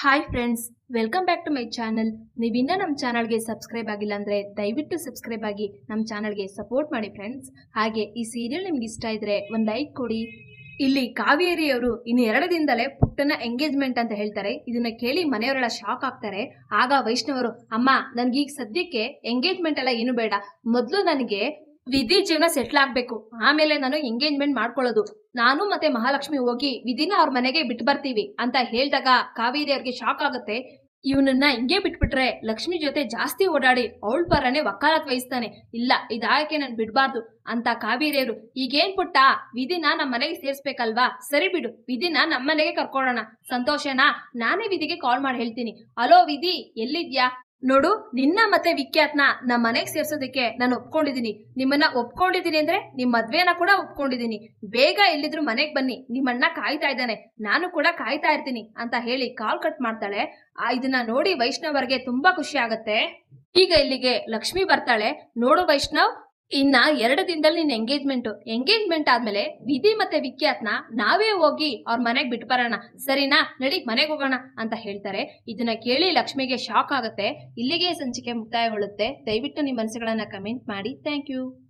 Hi friends welcome back to my channel ನೀವಿನ್ನ ನಮ್ಮ ಚಾನಲ್ಗೆ subscribe ಆಗಿಲ್ಲ ಅಂದರೆ ದಯವಿಟ್ಟು ಸಬ್ಸ್ಕ್ರೈಬ್ ಆಗಿ ನಮ್ಮ ಚಾನಲ್ಗೆ ಸಪೋರ್ಟ್ ಮಾಡಿ ಫ್ರೆಂಡ್ಸ್ ಹಾಗೆ ಈ ಸೀರಿಯಲ್ ನಿಮ್ಗೆ ಇಷ್ಟ ಇದ್ರೆ ಒಂದು ಲೈಕ್ ಕೊಡಿ. ಇಲ್ಲಿ ಕಾವೇರಿಯವರು ಇನ್ನು ಎರಡು ದಿನದಲ್ಲೇ ಪುಟ್ಟನ ಎಂಗೇಜ್ಮೆಂಟ್ ಅಂತ ಹೇಳ್ತಾರೆ. ಇದನ್ನ ಕೇಳಿ ಮನೆಯವರೆಲ್ಲ ಶಾಕ್ ಆಗ್ತಾರೆ. ಆಗ ವೈಷ್ಣವರು, ಅಮ್ಮ, ನನ್ಗೀಗ ಸದ್ಯಕ್ಕೆ ಎಂಗೇಜ್ಮೆಂಟ್ ಎಲ್ಲ ಏನು ಬೇಡ. ಮೊದಲು ನನಗೆ ವಿಧಿ ಜೀವನ ಸೆಟ್ಲ್ ಆಗ್ಬೇಕು. ಆಮೇಲೆ ನಾನು ಎಂಗೇಜ್ಮೆಂಟ್ ಮಾಡ್ಕೊಳ್ಳೋದು. ನಾನು ಮತ್ತೆ ಮಹಾಲಕ್ಷ್ಮಿ ಹೋಗಿ ವಿಧಿನ ಅವ್ರ ಮನೆಗೆ ಬಿಟ್ಟು ಬರ್ತೀವಿ ಅಂತ ಹೇಳಿದಾಗ ಕಾವೇರಿ ಅವ್ರಿಗೆ ಶಾಕ್ ಆಗುತ್ತೆ. ಇವನನ್ನ ಹಿಂಗೆ ಬಿಟ್ಬಿಟ್ರೆ ಲಕ್ಷ್ಮಿ ಜೊತೆ ಜಾಸ್ತಿ ಓಡಾಡಿ ಅವಳ ಪರನೇ ವಕಾಲತ್ ವಹಿಸ್ತಾನೆ. ಇಲ್ಲ ಇದಾಯಕ್ಕೆ ನಾನು ಬಿಡಬಾರ್ದು ಅಂತ ಕಾವೇರಿಯರು ಈಗೇನ್ ಪುಟ್ಟ? ವಿಧಿನ ನಮ್ಮ ಮನೆಗೆ ಸೇರ್ಸ್ಬೇಕಲ್ವಾ? ಸರಿ ಬಿಡು, ವಿಧಿನ ನಮ್ಮ ಮನೆಗೆ ಕರ್ಕೊಳ್ಳೋಣ. ಸಂತೋಷನಾ? ನಾನೇ ವಿಧಿಗೆ ಕಾಲ್ ಮಾಡಿ ಹೇಳ್ತೀನಿ. ಅಲೋ ವಿಧಿ, ಎಲ್ಲಿದ್ಯಾ? ನೋಡು, ನಿನ್ನ ಮತ್ತೆ ವಿಖ್ಯಾತ್ನ ನಮ್ಮ ಮನೆಗೆ ಸೇರ್ಸೋದಕ್ಕೆ ನಾನು ಒಪ್ಕೊಂಡಿದೀನಿ. ನಿಮ್ಮನ್ನ ಒಪ್ಕೊಂಡಿದೀನಿ ಅಂದ್ರೆ ನಿಮ್ ಮದ್ವೆನ ಕೂಡ ಒಪ್ಕೊಂಡಿದೀನಿ. ಬೇಗ ಎಲ್ಲಿದ್ರು ಮನೆಗೆ ಬನ್ನಿ. ನಿಮ್ಮಣ್ಣ ಕಾಯ್ತಾ ಇದ್ದಾನೆ. ನಾನು ಕೂಡ ಕಾಯ್ತಾ ಇರ್ತೀನಿ ಅಂತ ಹೇಳಿ ಕಾಲ್ ಕಟ್ ಮಾಡ್ತಾಳೆ. ಇದನ್ನ ನೋಡಿ ವೈಷ್ಣವರ್ಗೆ ತುಂಬಾ ಖುಷಿ ಆಗತ್ತೆ. ಈಗ ಇಲ್ಲಿಗೆ ಲಕ್ಷ್ಮಿ ಬರ್ತಾಳೆ. ನೋಡು ವೈಷ್ಣವ್ ಇನ್ನ ಎರಡು ದಿನದಲ್ಲಿ ನಿನ್ನ ಎಂಗೇಜ್ಮೆಂಟ್ ಎಂಗೇಜ್ಮೆಂಟ್ ಆದ್ಮೇಲೆ ವಿಧಿ ಮತ್ತೆ ವಿಖ್ಯಾತ್ನ ನಾವೇ ಹೋಗಿ ಅವ್ರ ಮನೆಗೆ ಬಿಟ್ಟು ಬರೋಣ. ಸರಿನಾ? ನಡಿ, ಮನೆಗೆ ಹೋಗೋಣ ಅಂತ ಹೇಳ್ತಾರೆ. ಇದನ್ನ ಕೇಳಿ ಲಕ್ಷ್ಮಿಗೆ ಶಾಕ್ ಆಗುತ್ತೆ. ಇಲ್ಲಿಗೆ ಸಂಚಿಕೆ ಮುಕ್ತಾಯಗೊಳ್ಳುತ್ತೆ. ದಯವಿಟ್ಟು ನಿಮ್ಮ ಮನಸ್ಸುಗಳನ್ನ ಕಮೆಂಟ್ ಮಾಡಿ. Thank you